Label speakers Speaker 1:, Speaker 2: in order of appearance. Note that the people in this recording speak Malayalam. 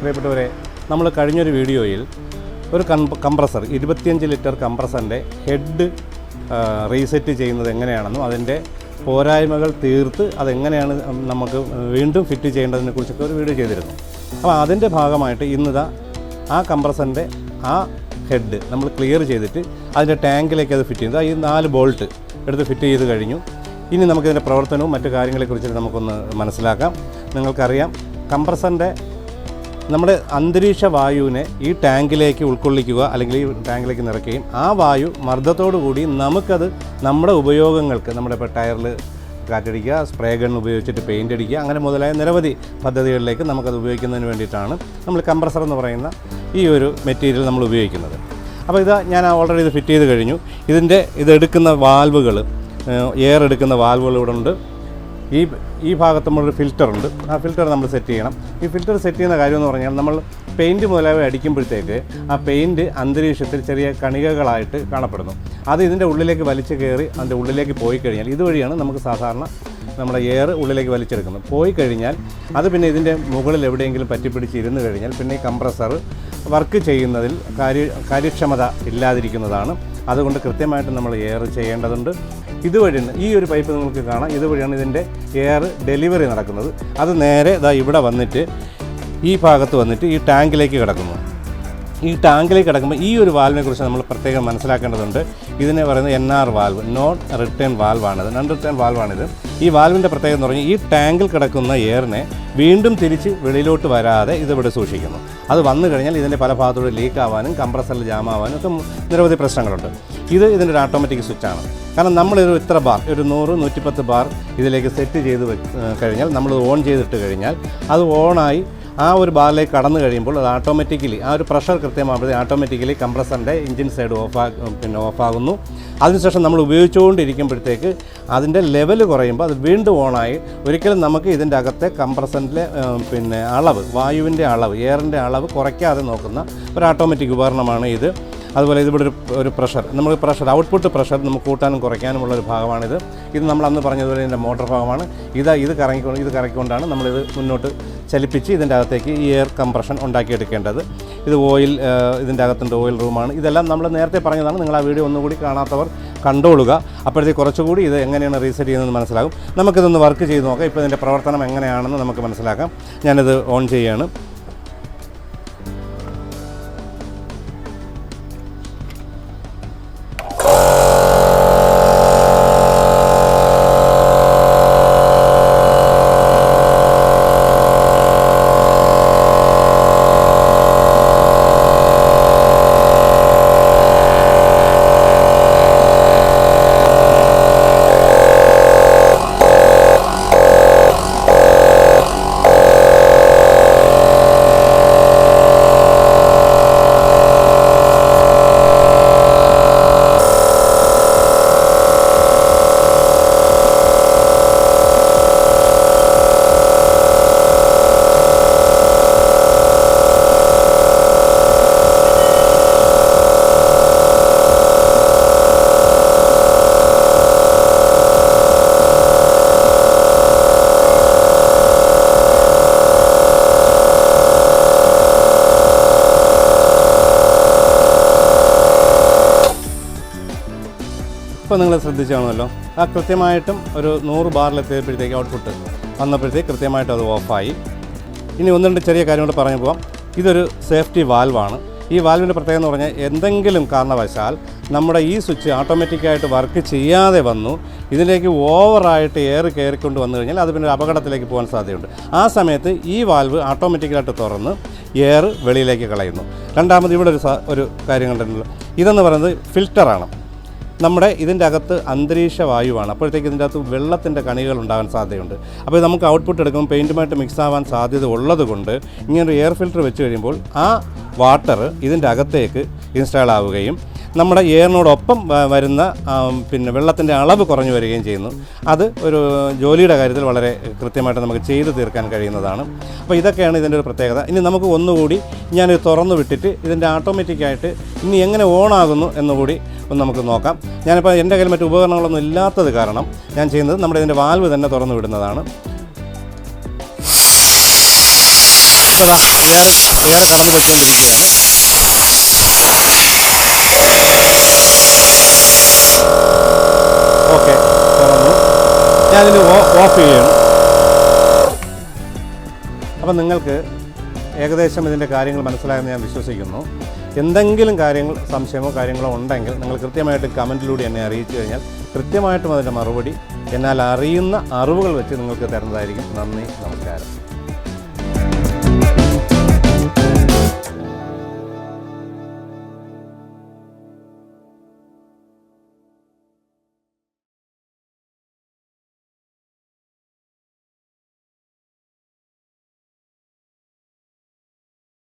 Speaker 1: പ്രിയപ്പെട്ടവരെ നമ്മൾ കഴിഞ്ഞൊരു വീഡിയോയിൽ ഒരു കംപ്രസർ ഇരുപത്തിയഞ്ച് ലിറ്റർ കംപ്രസറിന്റെ ഹെഡ് റീസെറ്റ് ചെയ്യുന്നത് എങ്ങനെയാണെന്നും അതിന്റെ പോരായ്മകൾ തീർത്ത് അതെങ്ങനെയാണ് നമുക്ക് വീണ്ടും ഫിറ്റ് ചെയ്യേണ്ടതിനെ കുറിച്ചൊക്കെ ഒരു വീഡിയോ ചെയ്തിരുന്നു. അപ്പോൾ അതിന്റെ ഭാഗമായിട്ട് ഇന്നിതാ ആ കംപ്രസറിന്റെ ആ ഹെഡ് നമ്മൾ ക്ലിയർ ചെയ്തിട്ട് അതിന്റെ ടാങ്കിലേക്ക് അത് ഫിറ്റ് ചെയ്തു ഈ നാല് ബോൾട്ട് എടുത്ത് ഫിറ്റ് ചെയ്ത് കഴിഞ്ഞു. ഇനി നമുക്കിതിന്റെ പ്രവർത്തനവും മറ്റു കാര്യങ്ങളെക്കുറിച്ച് നമുക്കൊന്ന് മനസ്സിലാക്കാം. നിങ്ങൾക്കറിയാം കംപ്രസറിന്റെ നമ്മുടെ അന്തരീക്ഷ വായുവിനെ ഈ ടാങ്കിലേക്ക് ഉൾക്കൊള്ളിക്കുക അല്ലെങ്കിൽ ഈ ടാങ്കിലേക്ക് നിറയ്ക്കുകയും ആ വായു മർദ്ദത്തോടു കൂടി നമുക്കത് നമ്മുടെ ഉപയോഗങ്ങൾക്ക് നമ്മുടെ ഇപ്പോൾ ടയറിൽ കാറ്റടിക്കുക സ്പ്രേ ഗൺ ഉപയോഗിച്ചിട്ട് പെയിന്റ് അടിക്കുക അങ്ങനെ മുതലായ നിരവധി പദ്ധതികളിലേക്ക് നമുക്കത് ഉപയോഗിക്കുന്നതിന് വേണ്ടിയിട്ടാണ് നമ്മൾ കംപ്രസർ എന്ന് പറയുന്ന ഈ ഒരു മെറ്റീരിയൽ നമ്മൾ ഉപയോഗിക്കുന്നത്. അപ്പോൾ ഇത് ഞാൻ ഓൾറെഡി ഇത് ഫിറ്റ് ചെയ്ത് കഴിഞ്ഞു. ഇതിന്റെ ഇതെടുക്കുന്ന വാൽവുകൾ എയർ എടുക്കുന്ന വാൽവുകൾ ഇവിടെ ഉണ്ട്. ഈ ഈ ഭാഗത്ത് നമ്മളൊരു ഫിൽറ്റർ ഉണ്ട്. ആ ഫിൽറ്റർ നമ്മൾ സെറ്റ് ചെയ്യണം. ഈ ഫിൽറ്റർ സെറ്റ് ചെയ്യുന്ന കാര്യം എന്ന് പറഞ്ഞാൽ നമ്മൾ പെയിന്റ് മുതലായവ അടിക്കുമ്പോഴത്തേക്ക് ആ പെയിന്റ് അന്തരീക്ഷത്തിൽ ചെറിയ കണികകളായിട്ട് കാണപ്പെടുന്നു. അത് ഇതിന്റെ ഉള്ളിലേക്ക് വലിച്ചു കയറി അതിന്റെ ഉള്ളിലേക്ക് പോയി കഴിഞ്ഞാൽ ഇതുവഴിയാണ് നമുക്ക് സാധാരണ നമ്മുടെ എയർ ഉള്ളിലേക്ക് വലിച്ചെടുക്കുന്നത്. പോയി കഴിഞ്ഞാൽ അത് പിന്നെ ഇതിന്റെ മുകളിൽ എവിടെയെങ്കിലും പറ്റിപ്പിടിച്ച് ഇരുന്ന് കഴിഞ്ഞാൽ പിന്നെ ഈ കംപ്രസർ വർക്ക് ചെയ്യുന്നതിൽ കാര്യ കാര്യക്ഷമത ഇല്ലാതിരിക്കുന്നതാണ്. അതുകൊണ്ട് കൃത്യമായിട്ട് നമ്മൾ എയർ ചെയ്യേണ്ടതുണ്ട്. ഇതുവഴി ഈ ഒരു പൈപ്പ് നിങ്ങൾക്ക് കാണാം. ഇതുവഴിയാണ് ഇതിന്റെ എയർ ഡെലിവറി നടക്കുന്നത്. അത് നേരെ ഇതാ ഇവിടെ വന്നിട്ട് ഈ ഭാഗത്ത് വന്നിട്ട് ഈ ടാങ്കിലേക്ക് കിടക്കുന്നു. ഈ ടാങ്കിലേക്ക് കിടക്കുമ്പോൾ ഈ ഒരു വാൽവിനെ കുറിച്ച് നമ്മൾ പ്രത്യേകം മനസ്സിലാക്കേണ്ടതുണ്ട്. ഇതിനെ പറയുന്നത് N R valve non return വാൽവാണിത് non return വാൽവാണിത് ഈ വാൽവിന്റെ പ്രത്യേകത എന്ന് പറഞ്ഞാൽ ഈ ടാങ്കിൽ കിടക്കുന്ന എയറിനെ വീണ്ടും തിരിച്ച് വെളിയിലോട്ട് വരാതെ ഇതിവിടെ സൂക്ഷിക്കുന്നു. അത് വന്നു കഴിഞ്ഞാൽ ഇതിന്റെ പല ഭാഗത്തൂടെ ലീക്ക് ആവാനും കംപ്രസറിൽ ജാമാവാനും ഒക്കെ നിരവധി പ്രശ്നങ്ങളുണ്ട്. ഇത് ഇതിന്റെ ഒരു ഓട്ടോമാറ്റിക് സ്വിച്ചാണ് കാരണം നമ്മളൊരു ഇത്ര ബാർ ഒരു നൂറ് നൂറ്റിപ്പത്ത് ബാർ ഇതിലേക്ക് സെറ്റ് ചെയ്ത് കഴിഞ്ഞാൽ നമ്മൾ ഓൺ ചെയ്തിട്ട് കഴിഞ്ഞാൽ അത് ഓണായി ആ ഒരു ബാറിലേക്ക് കടന്നു കഴിയുമ്പോൾ അത് ഓട്ടോമാറ്റിക്കലി ആ ഒരു പ്രഷർ കൃത്യമാകുമ്പോഴേ ഓട്ടോമാറ്റിക്കലി കംപ്രസറിന്റെ എഞ്ചിൻ സൈഡ് ഓഫ് പിന്നെ ഓഫാകുന്നു അതിനുശേഷം നമ്മൾ ഉപയോഗിച്ചുകൊണ്ടിരിക്കുമ്പോഴത്തേക്ക് അതിന്റെ ലെവൽ കുറയുമ്പോൾ അത് വീണ്ടും ഓണായി ഒരിക്കലും നമുക്ക് ഇതിന്റെ അകത്തെ കംപ്രസറിന്റെ പിന്നെ അളവ് വായുവിന്റെ അളവ് എയറിന്റെ അളവ് കുറയ്ക്കാതെ നോക്കുന്ന ഒരു ഓട്ടോമാറ്റിക് ഉപകരണമാണ് ഇത്. അതുപോലെ ഇതിവിടെ ഒരു ഒരു പ്രഷർ നമ്മൾ പ്രഷർ ഔട്ട്പുട്ട് പ്രഷർ നമുക്ക് കൂട്ടാനും കുറയ്ക്കാനുമുള്ള ഒരു ഭാഗമാണിത്. ഇത് നമ്മൾ അന്ന് പറഞ്ഞതുപോലെ ഇതിന്റെ മോട്ടോർ ഭാഗമാണ്. ഇത് ഇത് കറങ്ങിക്കൊണ്ട് ഇത് കറങ്ങിക്കൊണ്ടാണ് നമ്മളിത് മുന്നോട്ട് ചലിപ്പിച്ച് ഇതിന്റെ അകത്തേക്ക് ഈ എയർ കംപ്രഷൻ ഉണ്ടാക്കിയെടുക്കേണ്ടത്. ഇത് ഓയിൽ ഇതിന്റെ അകത്തുണ്ട് ഓയിൽ റൂമാണ് ഇതെല്ലാം നമ്മൾ നേരത്തെ പറഞ്ഞതാണ്. നിങ്ങൾ ആ വീഡിയോ ഒന്നുകൂടി കാണാത്തവർ കണ്ടോളുക. അപ്പോഴത്തേക്ക് കുറച്ചുകൂടി ഇത് എങ്ങനെയാണ് റീസെറ്റ് ചെയ്യുന്നതെന്ന് മനസ്സിലാകും. നമുക്കിതൊന്ന് വർക്ക് ചെയ്ത് നോക്കാം. ഇപ്പോൾ ഇതിന്റെ പ്രവർത്തനം എങ്ങനെയാണെന്ന് നമുക്ക് മനസ്സിലാക്കാം. ഞാനിത് ഓൺ ചെയ്യുകയാണ് ഇപ്പോൾ നിങ്ങൾ ശ്രദ്ധിച്ചു കാണുമല്ലോ ആ കൃത്യമായിട്ടും ഒരു നൂറ് ബാറിലെത്തിയപ്പോഴത്തേക്ക് ഔട്ട്പുട്ട് വന്നപ്പോഴത്തേക്ക് കൃത്യമായിട്ട് അത് ഓഫായി ഇനി ഒന്ന് രണ്ട് ചെറിയ കാര്യങ്ങൾ പറഞ്ഞു പോകാം ഇതൊരു സേഫ്റ്റി വാൽവാണ് ഈ വാൽവിന്റെ പ്രത്യേകത എന്ന് പറഞ്ഞാൽ എന്തെങ്കിലും കാരണവശാൽ നമ്മുടെ ഈ സ്വിച്ച് ഓട്ടോമാറ്റിക്കായിട്ട് വർക്ക് ചെയ്യാതെ വന്നു ഇതിലേക്ക് ഓവറായിട്ട് എയർ കയറിക്കൊണ്ട് വന്നു കഴിഞ്ഞാൽ അത് പിന്നെ ഒരു അപകടത്തിലേക്ക് പോകാൻ സാധ്യതയുണ്ട്. ആ സമയത്ത് ഈ വാൽവ് ഓട്ടോമാറ്റിക്കലായിട്ട് തുറന്ന് എയർ വെളിയിലേക്ക് കളയുന്നു. രണ്ടാമത് ഇവിടെ ഒരു ഒരു കാര്യം കണ്ടിട്ടുണ്ടല്ലോ ഇതെന്ന് പറയുന്നത് ഫിൽറ്ററാണ് നമ്മുടെ ഇതിന്റെ അകത്ത് അന്തരീക്ഷ വായുവാണ്. അപ്പോഴത്തേക്ക് ഇതിന്റെ അകത്ത് വെള്ളത്തിന്റെ കണികൾ ഉണ്ടാകാൻ സാധ്യതയുണ്ട്. അപ്പോൾ നമുക്ക് ഔട്ട്പുട്ട് എടുക്കുമ്പോൾ പെയിന്റുമായിട്ട് മിക്സ് ആവാൻ സാധ്യത ഉള്ളത് കൊണ്ട് ഇങ്ങനൊരു എയർ ഫിൽറ്റർ വെച്ച് കഴിയുമ്പോൾ ആ വാട്ടർ ഇതിന്റെ അകത്തേക്ക് ഇൻസ്റ്റാൾ ആവുകയും നമ്മുടെ എയറിനോടൊപ്പം വരുന്ന പിന്നെ വെള്ളത്തിന്റെ അളവ് കുറഞ്ഞു വരികയും ചെയ്യുന്നു. അത് ഒരു ജോലിയുടെ കാര്യത്തിൽ വളരെ കൃത്യമായിട്ട് നമുക്ക് ചെയ്തു തീർക്കാൻ കഴിയുന്നതാണ്. അപ്പോൾ ഇതൊക്കെയാണ് ഇതിന്റെ ഒരു പ്രത്യേകത. ഇനി നമുക്ക് ഒന്നുകൂടി ഞാനിത് തുറന്നു വിട്ടിട്ട് ഇതിന്റെ ഓട്ടോമാറ്റിക്കായിട്ട് ഇനി എങ്ങനെ ഓണാകുന്നു എന്നുകൂടി ഒന്ന് നമുക്ക് നോക്കാം. ഞാനിപ്പോൾ എന്റെ കയ്യിൽ മറ്റു ഉപകരണങ്ങളൊന്നും ഇല്ലാത്തത് കാരണം ഞാൻ ചെയ്യുന്നത് നമ്മുടെ ഇതിന്റെ വാൽവ് തന്നെ തുറന്നു വിടുന്നതാണ്. ഇതാ എയർ എയർ കടന്നു പോയിക്കൊണ്ടിരിക്കുകയാണ്. ഓക്കെ. തുറന്നു ഞാനിത് ഓഫ് ചെയ്യണം അപ്പം നിങ്ങൾക്ക് ഏകദേശം ഇതിന്റെ കാര്യങ്ങൾ മനസ്സിലായെന്ന് ഞാൻ വിശ്വസിക്കുന്നു. എന്തെങ്കിലും കാര്യങ്ങൾ സംശയമോ കാര്യങ്ങളോ ഉണ്ടെങ്കിൽ നിങ്ങൾ കൃത്യമായിട്ട് കമന്റിലൂടെ എന്നെ അറിയിച്ചു കഴിഞ്ഞാൽ കൃത്യമായിട്ടും അതിന്റെ മറുപടി എന്നാൽ അറിയുന്ന അറിവുകൾ വെച്ച് നിങ്ങൾക്ക് തരുന്നതായിരിക്കും. നന്ദി നമസ്കാരം.